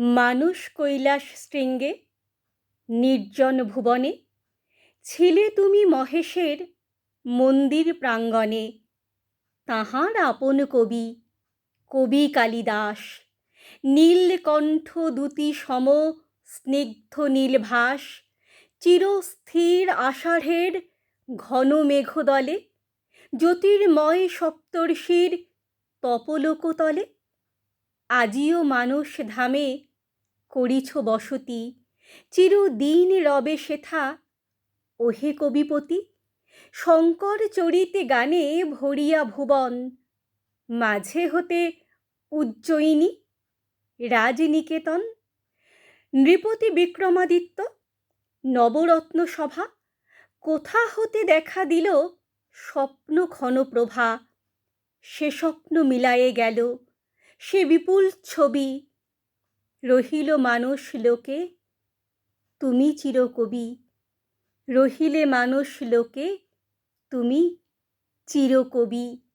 মানুষ কৈলাস শৃঙ্গে, নির্জন ভুবনে, ছিলে তুমি মহেশের মন্দির প্রাঙ্গণে, তাঁহার আপন কবি কবি কালিদাস, নীলকণ্ঠ দ্যুতি সম স্নিগ্ধ নীলভাস, চিরস্থির আষাঢ়ের ঘন মেঘদলে, জ্যোতির্ময় সপ্তর্ষির তপলোকতলে, আজিও মানস ধামে করিছ বসতি, চিরদিন রবে সেথা। ওহে কবিপতি, শঙ্কর চরিতে গানে ভরিয়া ভুবন, মাঝে হতে উজ্জয়িনী, রাজনিকেতন, নৃপতি বিক্রমাদিত্য, নবরত্ন সভা, কোথা হতে দেখা দিল স্বপ্ন ক্ষণপ্রভা সে স্বপ্ন মিলায়ে গেল, সে বিপুল ছবি রহিল মানুষ লোকে তুমি চিরকবি। রহিলে মানুষ লোকে তুমি চিরকবি।